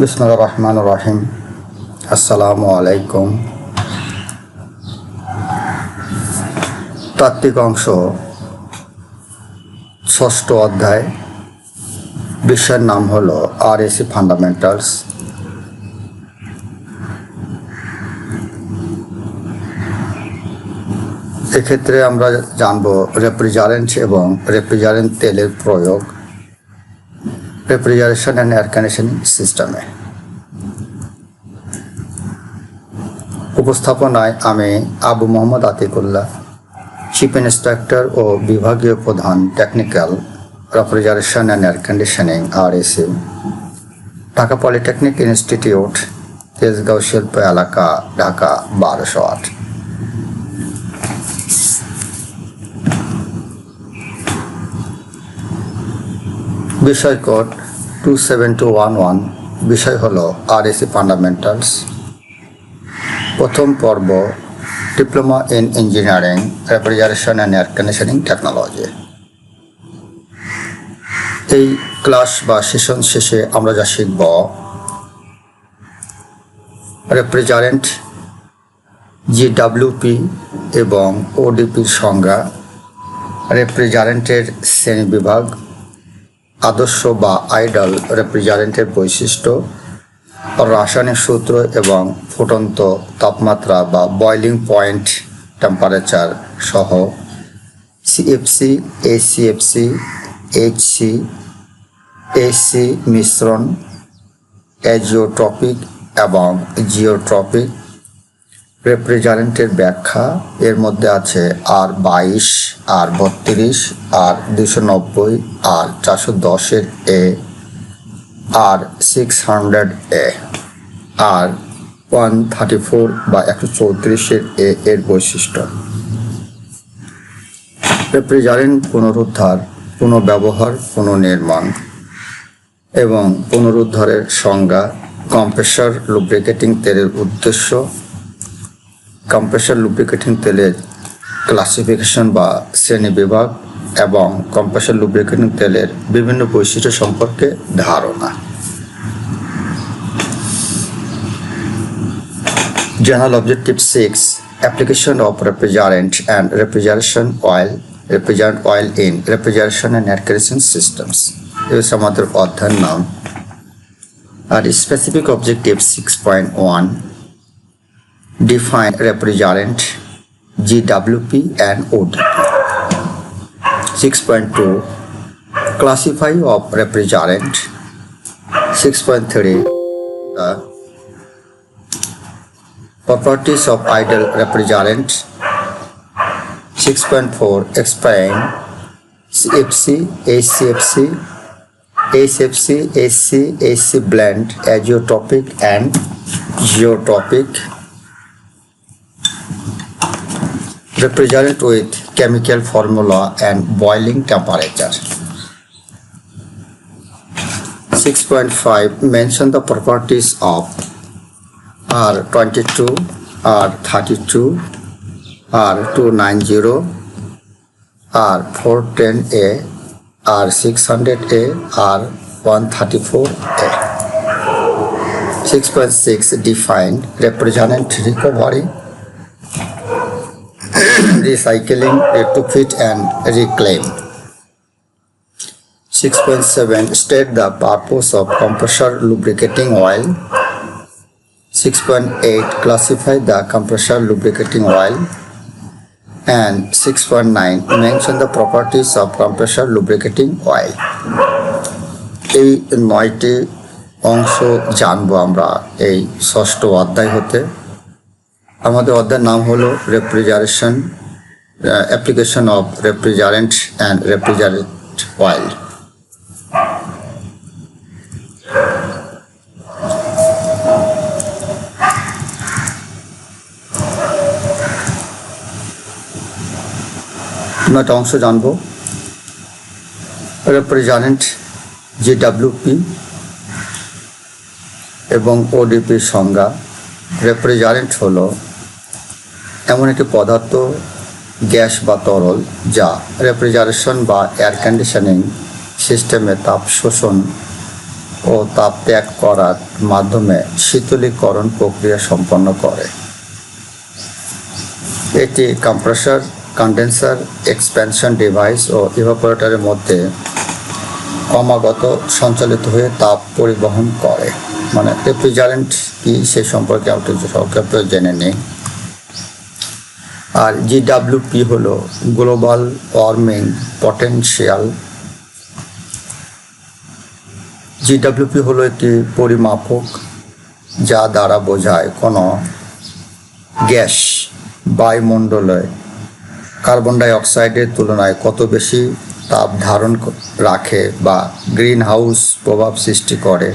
বিসমুল্লাহ রহমান রহিম আসসালামু আলাইকুম তাত্ত্বিক অংশ, ষষ্ঠ অধ্যায়। বিষয়ের নাম হলো আর এসি ফান্ডামেন্টালস এক্ষেত্রে আমরা জানব রেফ্রিজারেন্ট এবং রেফ্রিজারেন্ট তেলের প্রয়োগ। রেফ্রিজারেশন অ্যান্ড এয়ার কন্ডিশনিং সিস্টেমে উপস্থাপনায় আমি আবু মোহাম্মদ আতিকুল্লাহ চিফ ইন্সট্রাক্টর ও বিভাগীয় প্রধান technical refrigeration and air conditioning R AC Dhaka polytechnic institute Tejgaon শিল্প এলাকা, ঢাকা বারোশো আট। বিষয় code two seven two one one বিষয় হল আর এসি ফান্ডামেন্টালস প্রথম পর্ব diploma in engineering refrigeration and air conditioning technology এই ক্লাস বা সেশন শেষে আমরা যা শিখব, রেফ্রিজারেন্ট জিডাব্লিউপি এবং ওডিপির সংজ্ঞা, রেফ্রিজারেন্টের শ্রেণীবিভাগ আদর্শ বা আইডল রেফ্রিজারেন্টের বৈশিষ্ট্য, রাসায়নিক সূত্র এবং ফুটন্ত তাপমাত্রা বা বয়লিং পয়েন্ট টেম্পারেচার সহ সিএফসি এসিএফসি এইচসি এসি মিশ্রণ অ্যাজিওট্রপিক এবং জিওট্রপিক। রেফ্রিজারেন্টের ব্যাখ্যা এর মধ্যে আছে আর বাইশ। আর বত্রিশ, আর দুশো নব্বই, আর চারশো দশের A, R six hundred A, R one thirty four বা একশো চৌত্রিশের এ এর বৈশিষ্ট্য। রেফ্রিজারেন্ট পুনরুদ্ধার পুনঃব্যবহার পুনর্নির্মাণ এবং পুনরুদ্ধারের সংজ্ঞা কম্প্রেসার লুব্রিকেটিং তেলের উদ্দেশ্য। কম্প্রেসার লুব্রিকেটিং তেলের ক্লাসিফিকেশন বা শ্রেণি বিভাগ এবং কম্প্রেশন লুব্রিকেন তেলের বিভিন্ন বৈশিষ্ট্য সম্পর্কে ধারণা। General objective six application of refrigerant and refrigeration oil refrigerant oil in refrigeration and অ্যাডকারেশন systems এগুলো আমাদের অধ্যায়ন নাম। আর specific objective six point one define refrigerant GWP and ODP. 6.2 Classify of refrigerant. 6.3 The properties of ideal refrigerant. 6.4 Explain CFC, ACFC, ACFC, AC, AC blend, azeotropic and geotropic. Refrigerant with chemical formula and boiling temperature. 6.5 Mention the properties of R22, R32, R290, R410A, R600A, R134A. 6.6 Define refrigerant recovery recycling, retrofit and reclaim. 6.7 State the purpose of compressor lubricating oil. 6.8 Classify the compressor lubricating oil. And 6.9 Mention the properties of compressor lubricating oil. এই নয়টি অংশ জানব আমরা এই ষষ্ঠ অধ্যায় হতে আমাদের অধ্যায়ের নাম হলো refrigeration application of refrigerant and refrigerant oil নয়টা অংশ জানব। রেফ্রিজারেন্ট জিডাব্লিউপি এবং ওডিপির সংজ্ঞা। রেফ্রিজারেন্ট হলো এমন একটি পদার্থ, গ্যাস বা তরল, যা রেফ্রিজারেশন বা এয়ার কন্ডিশনিং সিস্টেমে তাপ শোষণ ও তাপ ত্যাগ করার মাধ্যমে শীতলীকরণ প্রক্রিয়া সম্পন্ন করে। এটি কম্প্রেসার কন্ডেন্সার এক্সপ্যানশন ডিভাইস ও ইভাপোরেটরের মধ্যে ক্রমাগত সঞ্চালিত হয়ে তাপ পরিবহন করে। মানে রেফ্রিজারেন্ট কি সে সম্পর্কে একটু সংক্ষেপে জেনে নিই। আর জিডাব্লিউপি হলো গ্লোবাল ওয়ার্মিং পটেনশিয়াল জিডাব্লিউপি হলো একটি পরিমাপক, যা দ্বারা বোঝায় কোনো গ্যাস বায়ুমণ্ডলে কার্বন ডাই অক্সাইডের তুলনায় কত বেশি তাপ ধারণ রাখে বা গ্রিন হাউস প্রভাব সৃষ্টি করে।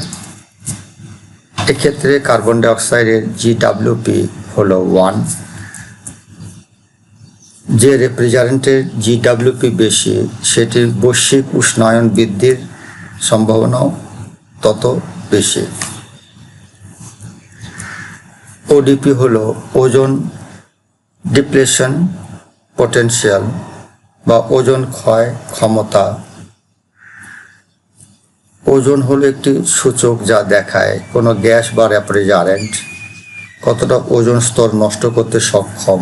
এক্ষেত্রে কার্বন ডাই অক্সাইডের জিডাব্লিউপি হলো ওয়ান যে রেফ্রিজারেন্টের জিডাব্লিউপি বেশি, সেটির বৈশ্বিক উষ্ণায়ন বৃদ্ধির সম্ভাবনাও তত বেশি। ওডিপি হলো ওজন ডিপ্লেশন পটেনশিয়াল বা ওজন ক্ষয় ক্ষমতা। ওজন হলো একটি সূচক যা দেখায় কোনো গ্যাস বা রেফ্রিজারেন্ট কতটা ওজন স্তর নষ্ট করতে সক্ষম।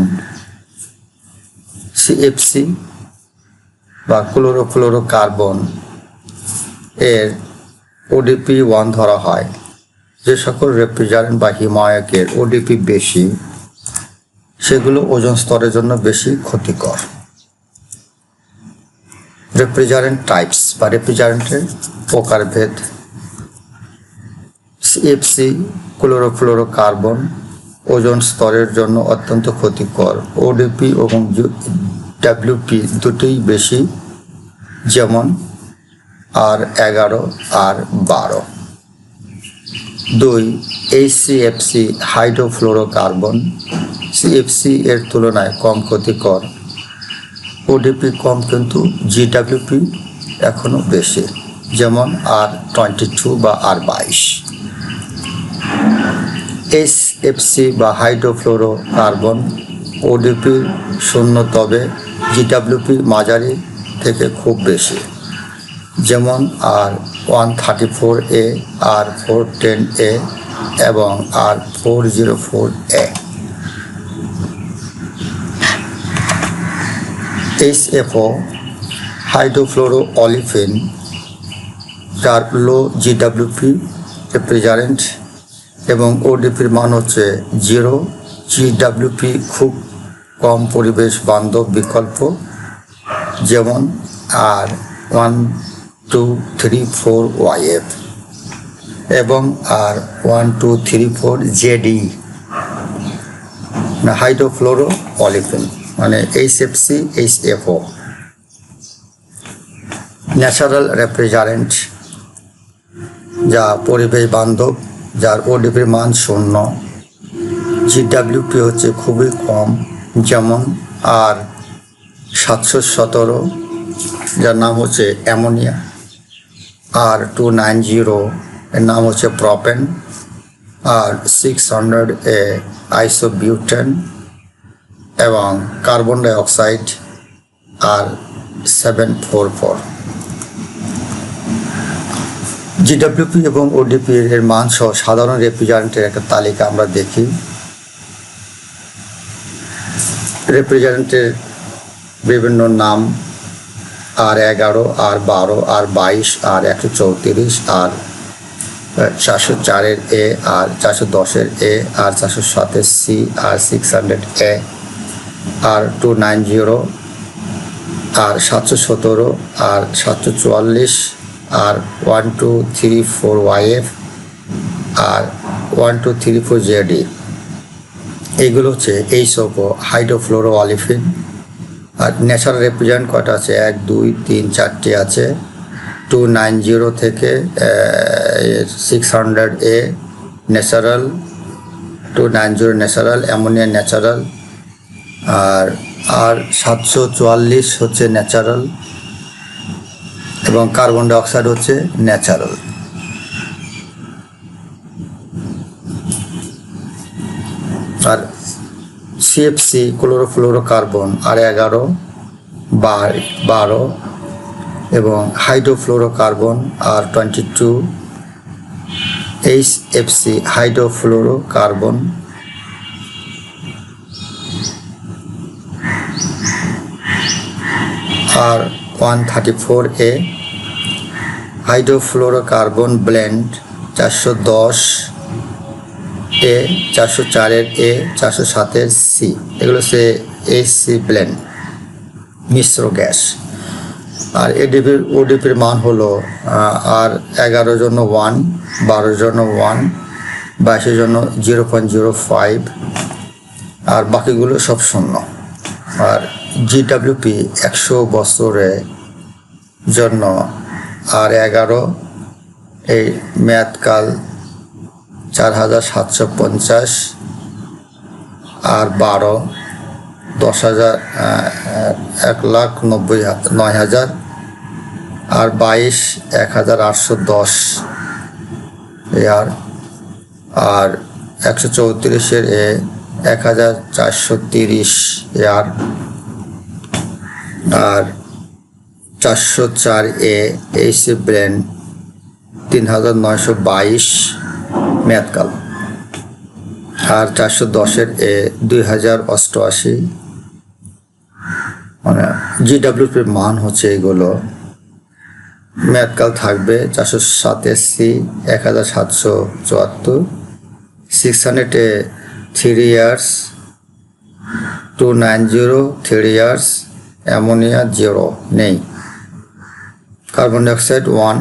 সিএফসি বা ক্লোরোফ্লোরো কার্বন এর ওডিপি ওয়ান ধরা হয়। যে সকল রেফ্রিজারেন্ট বা হিমায়কের ওডিপি বেশি, সেগুলো ওজন স্তরের জন্য বেশি ক্ষতিকর। রেফ্রিজারেন্ট টাইপস বা রেফ্রিজারেন্টের প্রকারভেদ। সিএফসি ক্লোরোফ্লোরো কার্বন ওজন স্তরের জন্য অত্যন্ত ক্ষতিকর। ওডিপি এবং ডাব্লিউপি দুটোই বেশি, যেমন আর এগারো, আর বারো। দুই এইচসিএফসি হাইড্রোফ্লোরোকার্বন। সিএফসি এর তুলনায় কম ক্ষতিকর। ওডিপি কম কিন্তু জিডাব্লিউপি এখনও বেশি, যেমন আর টোয়েন্টি টু বা আর বাইশ। এসএফসি বা হাইড্রোফ্লোরো কার্বন ওডিপি শূন্য, তবে জিডাব্লিউপি মাঝারি থেকে খুব বেশি। যেমন R one thirty four A R four ten A এবং R four zero four A HFO hydrofluoro olefin যার লো জিডাব্লিউপি রেফ্রিজারেন্ট এবং ওডিপির মান হচ্ছে জিরো জিডাব্লিউপি খুব কম পরিবেশ বান্ধব বিকল্প, যেমন R one two three four YF এবং R one two three four ZD hydrofluoro olefin মানে H F C H F O natural refrigerant যা পরিবেশ বান্ধব যার ওডিপির মান শূন্য। জিডাব্লিউপি হচ্ছে খুবই কম, যেমন আর সাতশো সতেরো, যার নাম হচ্ছে ammonia. R two nine zero, এর নাম হচ্ছে propane. R six hundred, A iso isobutane. এবং কার্বন ডাই অক্সাইড আর সেভেন ফোর ফোর। জিডাব্লিউপি এবং ওডিপি এর মান সহ সাধারণ রেফ্রিজারেন্টের একটা তালিকা আমরা দেখি। রেফ্রিজারেন্টের বিভিন্ন নাম, আর এগারো, আর বারো, আর বাইশ, আর একশো চৌত্রিশ, আর চারশো চারের এ, আর চারশো দশের এ, আর চারশো সাতের C, R six hundred A, R two nine zero, R সাতশো সতেরো, আর সাতশো চুয়াল্লিশ R one two three four YF R one two three four ZD এইগুলো হচ্ছে এইসব হাইড্রোফ্লোরো অলিফিন আর ন্যাচারাল রেপ্রেজেন্ট কটা আছে? এক, দুই, তিন, চারটি আছে। টু নাইন জিরো থেকে six hundred A natural. Two nine zero natural, ammonia natural. R R সাতশো চুয়াল্লিশ হচ্ছে ন্যাচারাল। এবং কার্বন ডাইঅক্সাইড হচ্ছে ন্যাচারাল। আর সিএফসি ক্লোরোফ্লোরোকার্বন আর এগারো বার, এবং hydrofluorocarbon R twenty two H F C hydrofluorocarbon R one thirty four A hydrofluorocarbon blend চারশো দশ এ চারশো চারের এ চারশো সাতের সি। এগুলো হচ্ছে এইচ সি ব্লেন্ড, মিশ্র গ্যাস। আর এডিপির ওডিপির মান হলো আর এগারোর জন্য ওয়ান, বারোর জন্য ওয়ান, বাইশের জন্য জিরো পয়েন্ট জিরো ফাইভ, আর বাকিগুলো সব শূন্য। আর জিডাব্লিউপি একশো বছরে জন্য আর এগারো এই মেয়াদকাল চার হাজার সাতশো পঞ্চাশ আর বারো দশ হাজার এক লাখ নব্বই নয় হাজার আর বাইশ এক হাজার আটশো দশ আর আর একশো চৌত্রিশের এ এক হাজার চারশো তিরিশ আর। আর চারশো চার এ এইসি ব্র্যান্ড তিন হাজার নয়শো বাইশ মেয়াদকাল। আর চারশো দশের এ দুই হাজার অষ্টআশি। মানে জিডাব্লিউপির মান হচ্ছে এগুলো। মেয়াদকাল থাকবে চারশো সাতের সি এক হাজার সাতশো চুয়াত্তর। Six hundred A three years, two nine zero three years ammonia zero নেই। Carbon dioxide one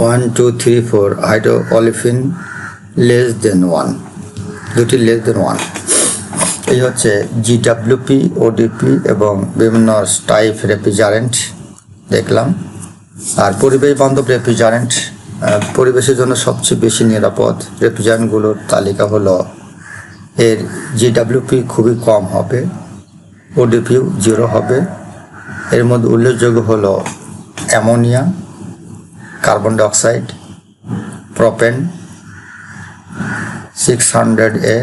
one two three four hydro olefin less than one দুটি লেস দেন ওয়ান এই হচ্ছে জিডাব্লিউপি ওডিপি এবং বিভিন্ন টাইপ রেফ্রিজারেন্ট দেখলাম। আর পরিবেশ বান্ধব রেফ্রিজারেন্ট পরিবেশের জন্য সবচেয়ে বেশি নিরাপদ রেফ্রিজারেন্টগুলোর তালিকা হলো এর জিডাব্লিউপি খুবই কম হবে। ওডিপিও জিরো হবে। এর মধ্যে উল্লেখযোগ্য হলো ammonia, carbon dioxide, propane six hundred A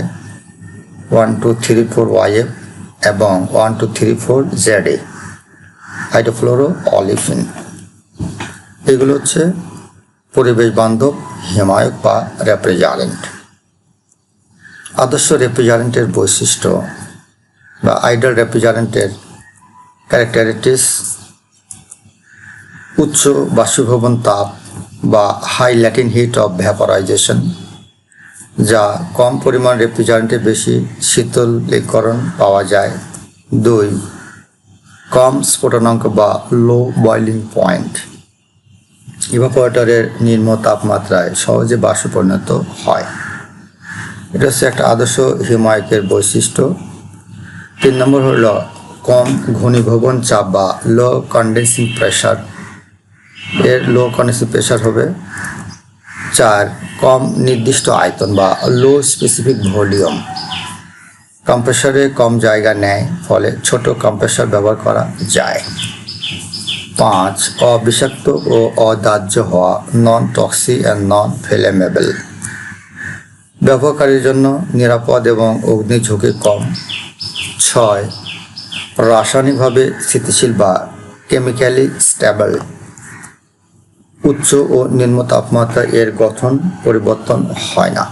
one two three four YF এবং one two three four Z A hydrofluoro olefin এগুলো হচ্ছে পরিবেশ বান্ধব, হিমায়ক বা রেফ্রিজারেন্ট আদর্শ রেফ্রিজারেন্টের বৈশিষ্ট্য বা আইডল রেফ্রিজারেন্টের ক্যারেক্টারিটিস উচ্চ বাষ্পীভবন তাপ বা high latent heat of vaporisation যা কম পরিমাণ রেফ্রিজারেন্টে বেশি শীতলীকরণ পাওয়া যায়। দুই, কম স্ফোটনাঙ্ক বা লো বয়লিং পয়েন্ট ইভাপোরেটরের নিম্ন তাপমাত্রায় সহজে বাষ্প পরিণত হয়। এটা হচ্ছে একটা আদর্শ হিমায়কের বৈশিষ্ট্য। তিন নম্বর হলো কম ঘনীভবন চাপ বা লো কন্ডেন্সিং প্রেশার এর লো কন্ডেন্সিং প্রেশার হবে চার, কম নির্দিষ্ট আয়তন বা লো স্পেসিফিক ভলিউম কম্প্রেসারে কম জায়গা নেয়, ফলে ছোট কম্প্রেসার ব্যবহার করা যায়। পাঁচ, অবিষাক্ত ও অদাহ্য হওয়া নন টক্সি অ্যান্ড নন ফেলেমেবল ব্যবহারকারীর জন্য নিরাপদ এবং অগ্নি ঝুঁকি কম। ছয় রাসায়নিকভাবে স্থিতিশীল বা কেমিক্যালি স্টেবল উচ্চ ও নিম্ন তাপমাত্রা এর গঠন পরিবর্তন হয় না।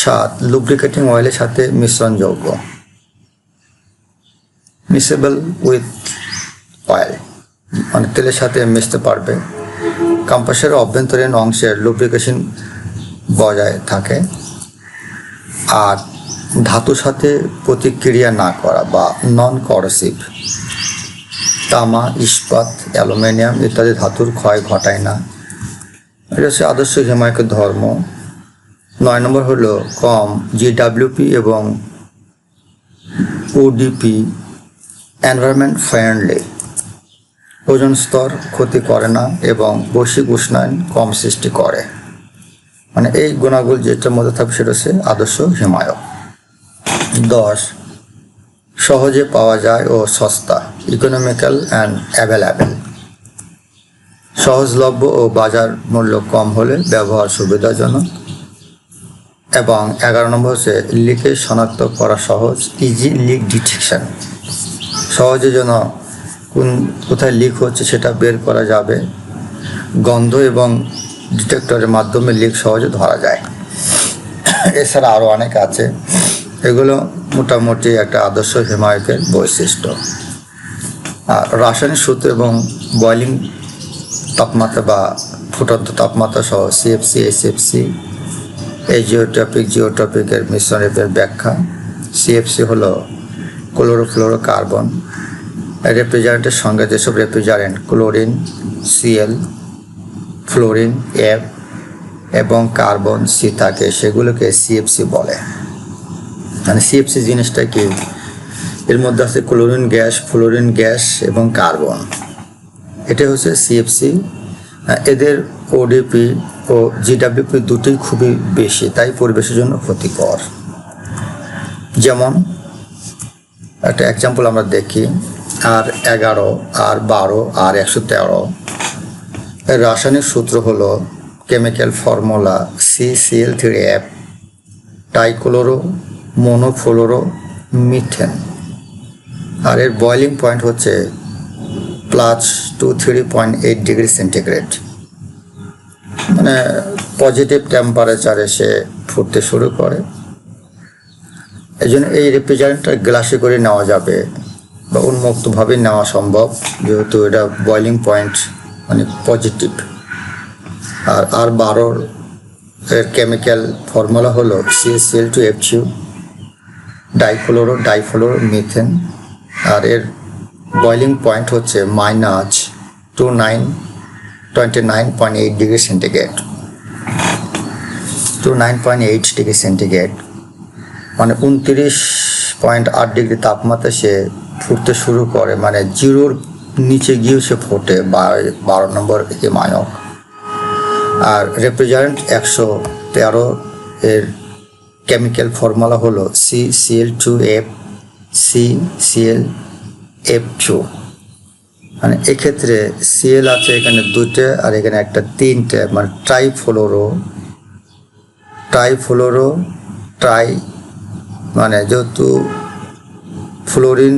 সাত লুব্রিকেটিং অয়েলের সাথে মিশ্রণযোগ্য মিসেবল উইথ অয়েল মানে তেলের সাথে মিশতে পারবে। কম্পাসের অভ্যন্তরীণ অংশের লুব্রিকেশন বজায় থাকে। আর ধাতুর সাথে প্রতিক্রিয়া না করা বা নন করসিভ তামা, ইস্পাত, অ্যালুমিনিয়াম ইত্যাদি ধাতুর ক্ষয় ঘটায় না। এটা হচ্ছে আদর্শ হিমায়কের ধর্ম। নয় নম্বর হলো কম জিডাব্লিউপি এবং ওডিপি এনভায়রনমেন্ট ফ্রেন্ডলি ওজন স্তর ক্ষতি করে না এবং বৈশ্বিক উষ্ণায়ন কম সৃষ্টি করে। মানে এই গুণাগুণ যেটার মধ্যে থাকবে সেটা হচ্ছে আদর্শ হিমায়ক। দশ। সহজে পাওয়া যায় ও সস্তা। ইকোনমিক্যাল অ্যান্ড অ্যাভেলেবেল সহজলভ্য ও বাজার মূল্য কম হলে ব্যবহার সুবিধাজনক। এবং এগারো নম্বর হচ্ছে লিকেজ শনাক্ত করা সহজ ইজি লিক ডিটেকশন সহজে যেন কোন কোথায় লিক হচ্ছে সেটা বের করা যাবে। গন্ধ এবং ডিটেক্টরের মাধ্যমে লিক সহজে ধরা যায়। এছাড়া আরও অনেক আছে। এগুলো মোটামুটি একটা আদর্শ হিমায়কের বৈশিষ্ট্য। আর রাসায়নিক সূত্র এবং বয়লিং তাপমাত্রা বা ফুটন্ত তাপমাত্রা সহ সিএফসি এসএফসি এই জিওটপিক জিওটপিকের মিশ্রণের ব্যাখ্যা। সিএফসি হলো ক্লোরোফ্লোরো কার্বন রেফ্রিজারেন্টের সঙ্গে যেসব refrigerant, chlorine CL fluorine F এবং কার্বন, সি থাকে, সেগুলোকে সিএফসি বলে। মানে সিএফসি জিনিসটা কি? এর মধ্যে আছে ক্লোরিন গ্যাস ফ্লোরিন গ্যাস এবং কার্বন এটা হচ্ছে সিএফসি এদের ওডিপি ও জিডাব্লিউপি দুটোই খুবই বেশি, তাই পরিবেশের জন্য ক্ষতিকর। যেমন, একটা এক্সাম্পল আমরা দেখি, আর এগারো, আর বারো, আর একশো তেরো। এর রাসায়নিক সূত্র হলো chemical formula C CL three F trichloro monofluoro methane. আর এর বয়লিং পয়েন্ট হচ্ছে plus two three point eight degree centigrade মানে পজিটিভ টেম্পারেচারে সে ফুটতে শুরু করে। এই জন্য এই রেফ্রিজারেন্টটা গ্লাসে করে নেওয়া যাবে বা উন্মুক্তভাবে নেওয়া সম্ভব, যেহেতু এটা বয়লিং পয়েন্ট মানে পজিটিভ আর আর বারোর এর কেমিক্যাল ফর্মুলা হলো CCL two F difluoro difluoro methane আর এর বয়লিং পয়েন্ট হচ্ছে minus two nine twenty nine point eight degree centigrade two nine point eight degree centigrade মানে উনত্রিশ পয়েন্ট আট ডিগ্রি তাপমাত্রা সে ফুটতে শুরু করে মানে জিরোর নিচে গিয়েও সে ফোটে বারো নম্বর হিমায়ক। আর রেফ্রিজারেন্ট একশো তেরো এর কেমিক্যাল ফর্মুলা হলো C CL two F C CL F two মানে এক্ষেত্রে সিএল আছে এখানে দুটো আর এখানে একটা তিনটে। মানে ট্রাইফ্লোরো ট্রাইফ্লোরো ট্রাই মানে যেহেতু ফ্লোরিন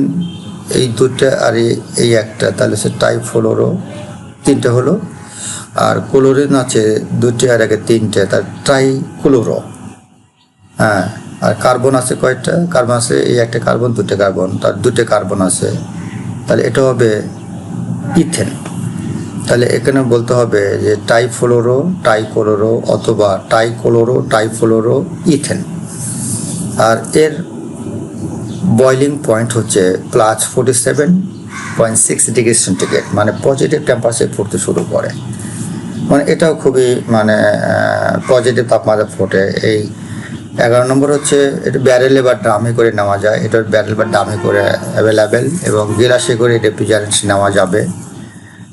এই দুটো আর এই- একটা, তাহলে সে ট্রাইফ্লোরো তিনটে হলো। আর ক্লোরিন আছে দুটি আর একে তিনটে, তার ট্রাই ক্লোরো হ্যাঁ আর কার্বন আছে কয়েকটা কার্বন আছে, এই একটা কার্বন দুটো কার্বন। তার দুটো কার্বন আছে। তাহলে এটা হবে ইথেন। তাহলে এখানে বলতে হবে যে টাইফ্লোরো, টাইকোলোরো অথবা টাইকোলোরো, টাইফ্লোরো, ইথেন। আর এর বয়লিং পয়েন্ট হচ্ছে plus forty seven point six degree centigrade মানে পজিটিভ টেম্পারেচার ফুটতে শুরু করে। মানে এটাও খুবই মানে পজিটিভ তাপমাত্রা ফোটে। এই এগারো নম্বর হচ্ছে, এটা ব্যারেলে বা ড্রামে করে নেওয়া যায়। এটা ব্যারেল বা ড্রামে করে অ্যাভেলেবেল এবং গিলাসে করে রেফ্রিজারেন্ট নেওয়া যাবে।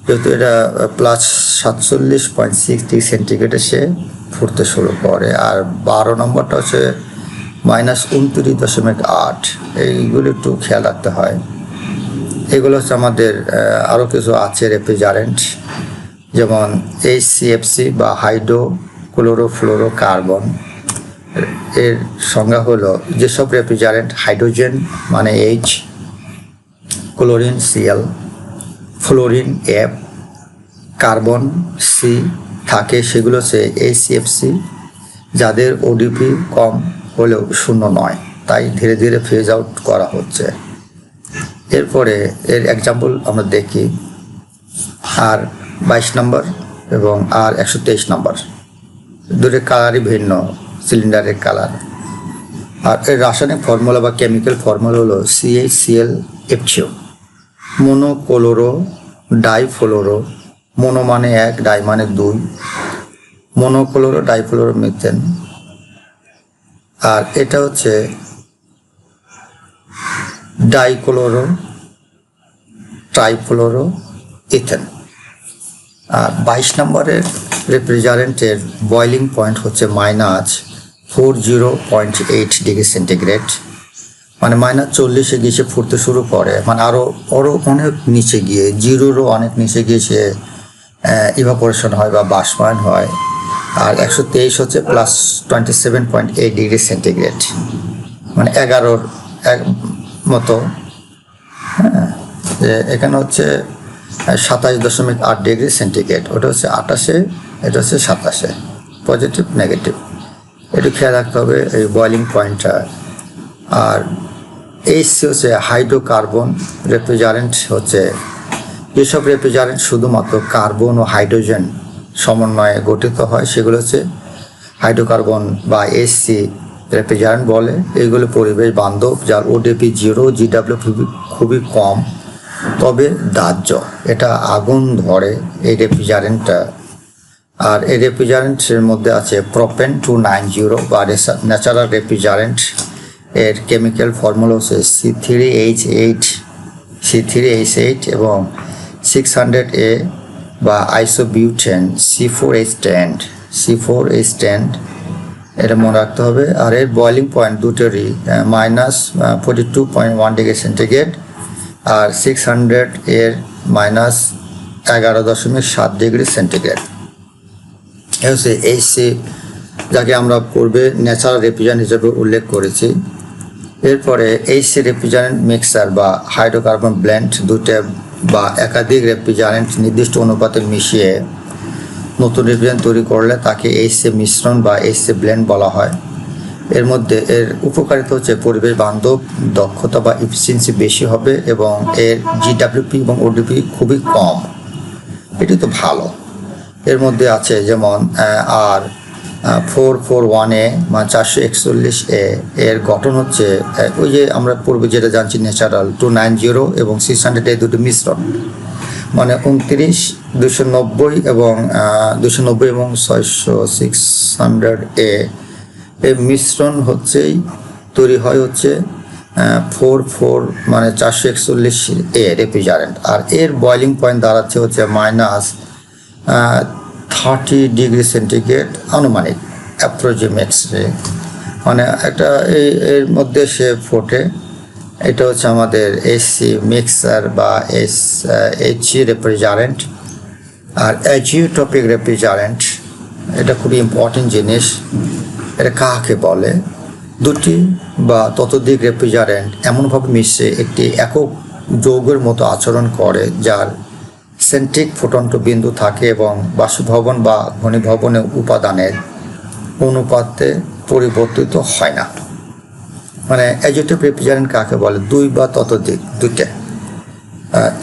যেহেতু এটা প্লাস সাতচল্লিশ পয়েন্ট সিক্স ডিগ্রি সেন্টিগ্রেডে সে ফুটতে শুরু করে। আর বারো নম্বরটা হচ্ছে মাইনাস উনত্রিশ দশমিক আট। এইগুলো একটু খেয়াল রাখতে হয়। এগুলো হচ্ছে আমাদের আরও কিছু আছে রেফ্রিজারেন্ট যেমন এইচ সিএফসি বা হাইড্রো ক্লোরোফ্লোরো কার্বন এর সংজ্ঞা হলো যেসব রেফ্রিজারেন্ট হাইড্রোজেন মানে H chlorine CL fluorine F carbon C থাকে, সেগুলো হচ্ছে এইচসিএফসি যাদের ওডিপি কম হলেও শূন্য নয়। তাই ধীরে ধীরে ফেজ আউট করা হচ্ছে। এরপরে এর এক্সাম্পল আমরা দেখি আর বাইশ নম্বর এবং আর একশো তেইশ নম্বর। দুটো কালারই ভিন্ন। সিলিন্ডারের কালার। আর এর রাসায়নিক ফর্মুলা বা কেমিক্যাল ফর্মুলা হলো সিএইচ সিএল এফচিও মোনোকোলোরো, ডাইফ্লোরো, মোনো মানে এক, ডাই মানে দুই। মোনোক্লোরো, ডাইফ্লোরো, মিথেন। আর এটা হচ্ছে ডাইক্লোরো, ট্রাইফ্লোরো, ইথেন। আর বাইশ নম্বরের রেফ্রিজারেন্টের বয়লিং পয়েন্ট হচ্ছে minus four zero point eight degree centigrade. মানে মাইনাস চল্লিশে গিয়ে সে ফুটতে শুরু করে। মানে আরও আরও অনেক নিচে গিয়ে, জিরোরও অনেক নিচে গিয়ে সে ইভাপোরেশন হয় বা বাষ্পায়ন হয়। আর একশো তেইশ হচ্ছে plus twenty seven point eight degree centigrade. মানে এগারোর এক মতো। হ্যাঁ যে এখানে হচ্ছে সাতাশ দশমিক আট ডিগ্রি সেন্টিগ্রেড। ওটা হচ্ছে আটাশে, এটা হচ্ছে সাতাশে। Positive, negative. একটু খেয়াল রাখতে হবে এই বয়লিং পয়েন্টটা আর এইচসি হচ্ছে হাইড্রোকার্বন রেফ্রিজারেন্ট হচ্ছে, যেসব রেফ্রিজারেন্ট শুধুমাত্র কার্বন ও হাইড্রোজেন সমন্বয়ে গঠিত হয়, সেগুলো হচ্ছে হাইড্রোকার্বন বা এসসি রেফ্রিজারেন্ট বলে। এগুলো পরিবেশ বান্ধব, যার ওডিপি জিরো জিডাব্লিউ খুবই খুবই কম। তবে দাহ্য, এটা আগুন ধরে এই রেফ্রিজারেন্টটা আর এই রেফ্রিজারেন্টের মধ্যে আছে প্রপেন টু নাইন জিরো বা ন্যাচারাল রেফ্রিজারেন্ট। এর কেমিক্যাল ফর্মুলা হচ্ছে C three H eight C three H eight এবং সিক্স হান্ড্রেড এ বা iso isobutane C four H ten C four H ten এটা মনে রাখতে হবে। আর এর বয়লিং পয়েন্ট দুটোরই minus forty two point one degree centigrade আর সিক্স হান্ড্রেড এর মাইনাস এগারো দশমিক সাত ডিগ্রি সেন্টিগ্রেড। হচ্ছে এইচসি, যাকে আমরা পূর্বে ন্যাচারাল রেফ্রিজারেন্ট হিসেবে উল্লেখ করেছি। এরপরে এইচসি রেফ্রিজারেন্ট মিক্সার বা হাইড্রোকার্বন ব্ল্যান্ড দুটো বা একাধিক রেফ্রিজারেন্ট নির্দিষ্ট অনুপাতে মিশিয়ে নতুন রেফ্রিজারেন্ট তৈরি করলে তাকে এইচসি মিশ্রণ বা এইচসি ব্ল্যান্ড বলা হয়। এর মধ্যে এর উপকারিতা হচ্ছে পরিবেশ বান্ধব, দক্ষতা বা ইফিসিয়েন্সি বেশি হবে এবং এর জিডাব্লিউপি এবং ওডিপি খুবই কম। এটি তো ভালো। এর মধ্যে আছে যেমন R four four one A মানে চারশো একচল্লিশ এ এর গঠন হচ্ছে ওই যে আমরা পূর্বে যেটা জানছি ন্যাচারাল টু নাইন জিরো এবং সিক্স হান্ড্রেড এ দুটো মিশ্রণ। মানে উনত্রিশ, দুশো নব্বই এবং দুশো নব্বই এবং ছয়শো সিক্স হান্ড্রেড এ এর মিশ্রণ হচ্ছেই, তৈরি হয় হচ্ছে ফোর ফোর মানে চারশো একচল্লিশ এ রেফ্রিজারেন্ট আর এর বয়লিং পয়েন্ট দাঁড়াচ্ছে হচ্ছে মাইনাস থার্টি ডিগ্রি সেন্টিগ্রেড আনুমানিক অ্যাপ্রোজিমেটসে মানে একটা এই, এর মধ্যে সে ফোটে। এটা হচ্ছে আমাদের এসি মিক্সার বা এস এইচসি রেফ্রিজারেন্ট আর অ্যাজিওটপিক রেফ্রিজারেন্ট এটা খুবই ইম্পর্টেন্ট জিনিস। এটা কাকে বলে? দুটি বা ততোধিক রেফ্রিজারেন্ট এমনভাবে মিশে একটি একক যৌগের মতো আচরণ করে, যার সেন্ট্রিক ফুটন্ত বিন্দু থাকে এবং বাসভবন বা ঘনীভবনের উপাদানের অনুপাতে পরিবর্তিত হয় না। মানে অ্যাজেটিভ রেফ্রিজারেন্ট কাকে বলে? দুই বা ততোধিক, দুইটা।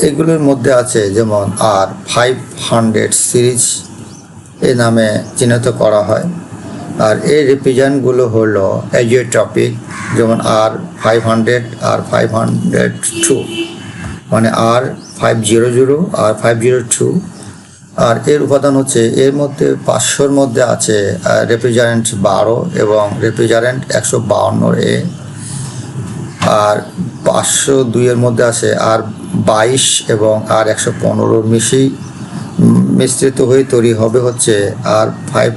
এগুলোর মধ্যে আছে যেমন আর ফাইভ হান্ড্রেড সিরিজ এ নামে চিহ্নিত করা হয়। আর এই রেফ্রিজারেন্টগুলো হলো অ্যাজিওটপিক যেমন R five hundred R five hundred two মানে R five zero zero R five zero two আর এর উপাদান হচ্ছে এর মধ্যে পাঁচশোর মধ্যে আছে রেফ্রিজারেন্ট বারো এবং রেফ্রিজারেন্ট একশো বাউন্ন এ আর পাঁচশো দুইয়ের মধ্যে আছে আর বাইশ এবং আর একশো পনেরো উম, মিশ্রিত হয়ে তৈরি হবে হচ্ছে R five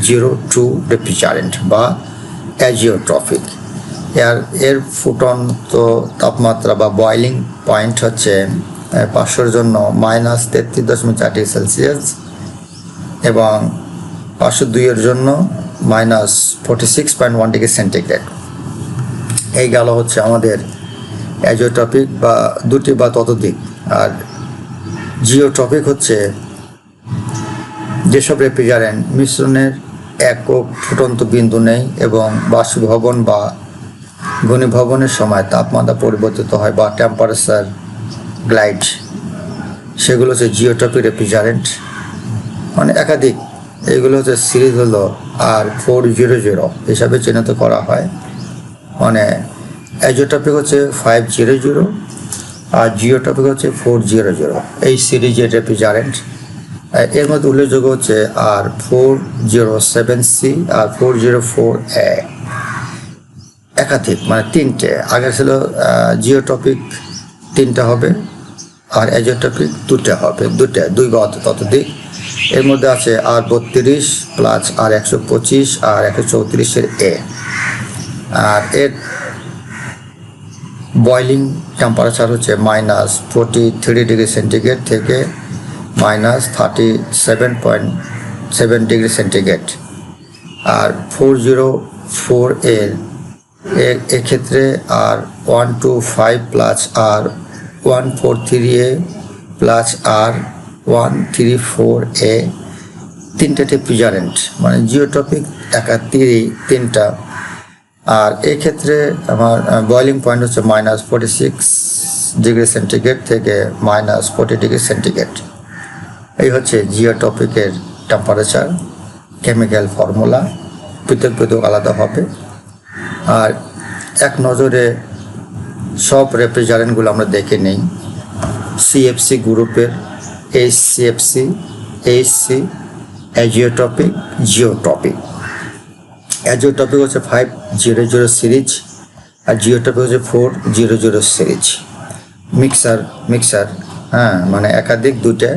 zero two refrigerant বা অ্যাজিওট্রফিক এর এর ফুটন্ত তাপমাত্রা বা বয়লিং পয়েন্ট হচ্ছে পাঁচশোর জন্য মাইনাস তেত্রিশ দশমিক চার ডিগ্রি সেলসিয়াস এবং পাঁচশো দুইয়ের জন্য minus forty six point one degree centigrade এই গেল হচ্ছে আমাদের অ্যাজিওটপিক বা দুটি বা ততোধিক। আর জিওটপিক হচ্ছে যেসব রেফ্রিজারেন্ট মিশ্রণের একক ফুটন্ত বিন্দু নেই এবং বাষ্পভবন বা ঘনীভবনের সময় তাপমাত্রা পরিবর্তিত হয় বা টেম্পারেচার গ্লাইড সেগুলো হচ্ছে জিওটপিক রেফ্রিজারেন্ট। মানে একাধিক। এগুলো হচ্ছে সিরিজ হলো আর ফোর জিরো জিরো হিসাবে চিহ্নিত করা হয়। মানে অ্যাজোটপিক হচ্ছে ফাইভ জিরো জিরো আর জিওটপিক হচ্ছে ফোর জিরো জিরো। এই সিরিজের রেফ্রিজারেন্ট। এর মধ্যে উল্লেখযোগ্য হচ্ছে R four zero seven C R four zero four A. একাধিক। মানে তিনটে। আগে ছিল জিওটপিক তিনটা হবে। আর অ্যাজোটপিক দুটা হবে, দুটা, দুই বা ততোধিক। এর মধ্যে আছে আর বত্রিশ প্লাস আর একশো পঁচিশ আর একশো চৌত্রিশের এ। আর এর বয়লিং টেম্পারেচার হচ্ছে minus forty three degree centigrade থেকে minus thirty seven point seven degree centigrade R four zero four এর এক্ষেত্রে R one two five plus R one four three A plus R one three four A তিনটা refrigerant মানে zeotropic একাত্তরই তিনটা। আর এক্ষেত্রে আমার বয়লিং পয়েন্ট হচ্ছে minus forty six degree centigrade থেকে মাইনাস ফোর্টি ডিগ্রি সেন্টিগ্রেড এই হচ্ছে জিওটপিকের টেম্পারেচার কেমিক্যাল ফর্মুলা পৃথক পৃথক আলাদা হবে। আর এক নজরে সব রেফ্রিজারেন্টগুলো আমরা দেখে নেই। সিএফসি গ্রুপের H CFC H C azeotropic zeotropic azeotropic হচ্ছে ফাইভ জিরো জিরো সিরিজ আর জিওটপিক হচ্ছে four zero zero series mixer mixer হ্যাঁ মানে একাধিক দুটা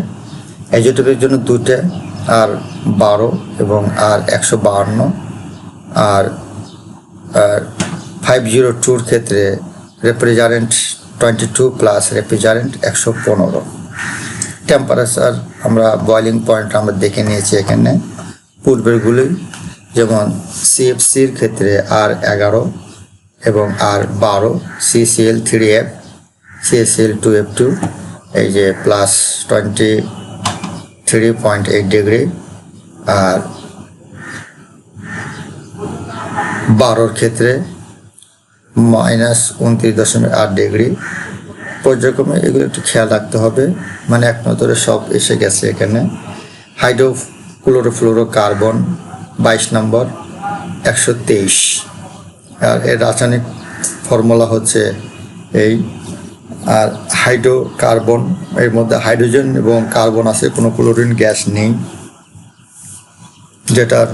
অ্যাজিওটপিকের জন্য দুটা আর বারো এবং আর একশো বাহান্ন। আর ফাইভ জিরো টুর ক্ষেত্রে refrigerant twenty two plus refrigerant একশো পনেরো। টেম্পারেচার আমরা বয়লিং পয়েন্ট আমরা দেখে নিয়েছি এখানে। পূর্বেরগুলি যেমন সিএফসির ক্ষেত্রে আর এগারো এবং আর বারো CCL three F CCL two F two, এই যে plus twenty three point eight degree আর বারোর ক্ষেত্রে মাইনাস উনত্রিশ দশমিক আট ডিগ্রি। পর্যায়ক্রমে এগুলো একটু খেয়াল রাখতে হবে। মানে এক নজরে সব এসে গেছে এখানে। হাইড্রো ক্লোরোফ্লোরো কার্বন বাইশ নম্বর, একশো তেইশ। আর এর রাসায়নিক ফর্মুলা হচ্ছে এই। আর হাইড্রো কার্বন এর মধ্যে হাইড্রোজেন এবং কার্বন আছে, কোনো ক্লোরিন গ্যাস নেই। যেটার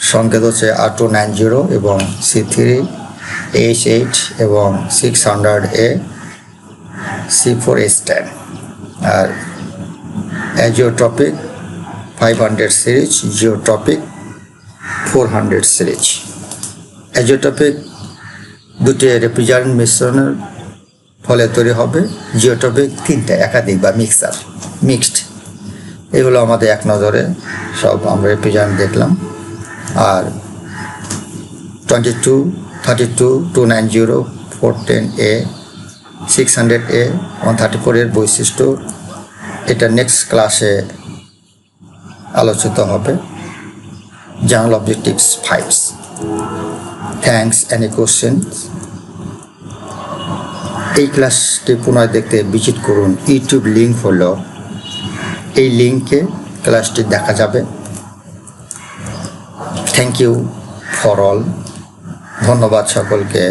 সংকেত হচ্ছে আর টু নাইন জিরো এবং সি থ্রি। এইচ এইট এবং six hundred A C four S ten R azeotropic five hundred series zeotropic four hundred series azeotropic দুটি রেফ্রিজারেন্ট মিশ্রণের ফলে তৈরি হবে। জিওটপিক তিনটা, একাধিক বা মিক্সার মিক্সড এগুলো আমাদের এক নজরে সব আমরা রেফ্রিজারেন্ট দেখলাম। R twenty two thirty two two nine zero four ten A six hundred A one thirty ফোরের বৈশিষ্ট্য, এটা নেক্সট ক্লাসে আলোচিত হবে journal objectives fives thanks any question এই ক্লাসটি পুনরায় দেখতে ভিজিট করুন ইউটিউব লিঙ্ক হলো, এই লিঙ্কে ক্লাসটি দেখা যাবে। থ্যাংক ইউ ফর অল ধন্যবাদ সকলকে।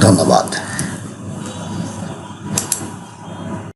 ধন্যবাদ।